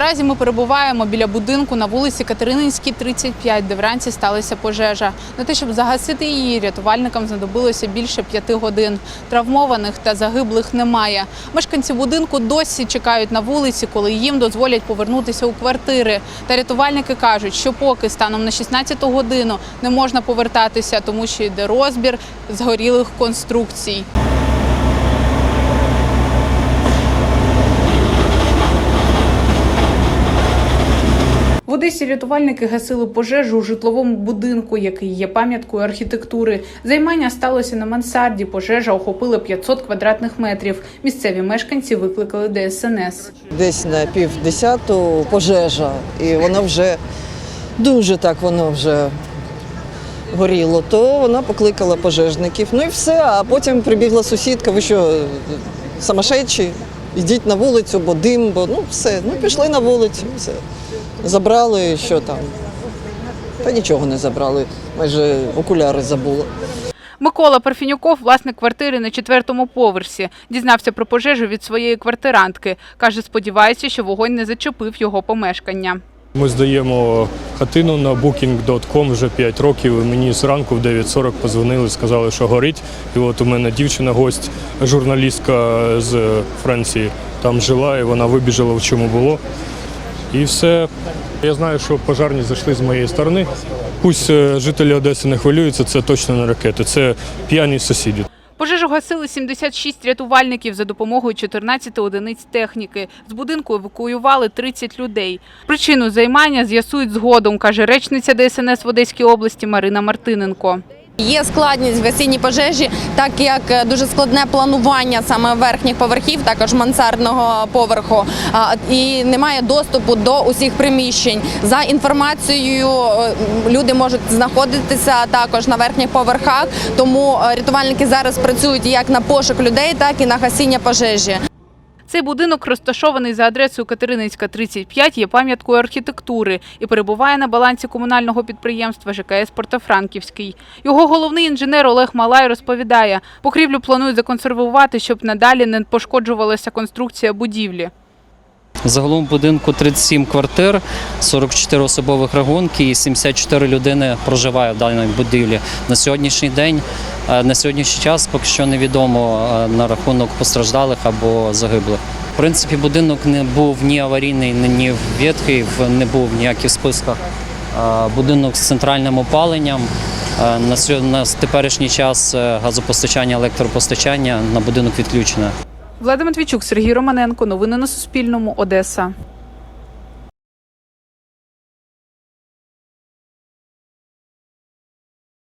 Наразі ми перебуваємо біля будинку на вулиці Катерининській, 35, де вранці сталася пожежа. На те, щоб загасити її, рятувальникам знадобилося більше п'яти годин. Травмованих та загиблих немає. Мешканці будинку досі чекають на вулиці, коли їм дозволять повернутися у квартири. Та рятувальники кажуть, що поки станом на 16 годину не можна повертатися, тому що йде розбір згорілих конструкцій. Одесі рятувальники гасили пожежу у житловому будинку, який є пам'яткою архітектури. Займання сталося на мансарді. Пожежа охопила 500 квадратних метрів. Місцеві мешканці викликали ДСНС. десь на пів десяту пожежа, і вона вже дуже так воно вже горіло. То вона покликала пожежників. Ну і все. А потім прибігла сусідка. Ви що, самошедші? Йдіть на вулицю, бо дим, бо ну все. Ну пішли на вулицю, все. Забрали, що там. Та нічого не забрали. Майже окуляри забула. Микола Парфінюков, власник квартири на четвертому поверсі, дізнався про пожежу від своєї квартирантки. Каже, сподівається, що вогонь не зачепив його помешкання. Ми здаємо хатину на booking.com вже 5 років. Мені зранку в 9.40 позвонили, сказали, що горить. І от у мене дівчина, гость, журналістка з Франції, там жила, і вона вибіжала в чому було. І все. Я знаю, що пожарні зайшли з моєї сторони. Пусть е, жителі Одеси не хвилюються, це точно не ракети, це п'яні сусіди. Пожежу гасили 76 рятувальників за допомогою 14 одиниць техніки. З будинку евакуювали 30 людей. Причину займання з'ясують згодом, каже речниця ДСНС в Одеській області Марина Мартиненко. Є складність в гасінні пожежі, так як е, дуже складне планування саме верхніх поверхів, також мансардного поверху, і немає доступу до усіх приміщень. За інформацією, е, люди можуть знаходитися також на верхніх поверхах, тому е, рятувальники зараз працюють як на пошук людей, так і на гасіння пожежі. Цей будинок, розташований за адресою Катерининська, 35, є пам'яткою архітектури і перебуває на балансі комунального підприємства ЖКС Портофранківський. Його головний інженер Олег Малай розповідає, покрівлю планують законсервувати, щоб надалі не пошкоджувалася конструкція будівлі. Загалом будинку 37 квартир, 44 особових рахунки і 74 людини проживає в даній будівлі. На сьогоднішній день, на сьогоднішній час поки що невідомо е, на рахунок постраждалих або загиблих. В принципі, будинок не був ні аварійний, ні ветхий, не був ніяких в списках. Е, Будинок з центральним опаленням. Е, На теперішній час е, газопостачання, електропостачання на будинок відключене. Влада Матвійчук, Сергій Романенко. Новини на Суспільному. Одеса.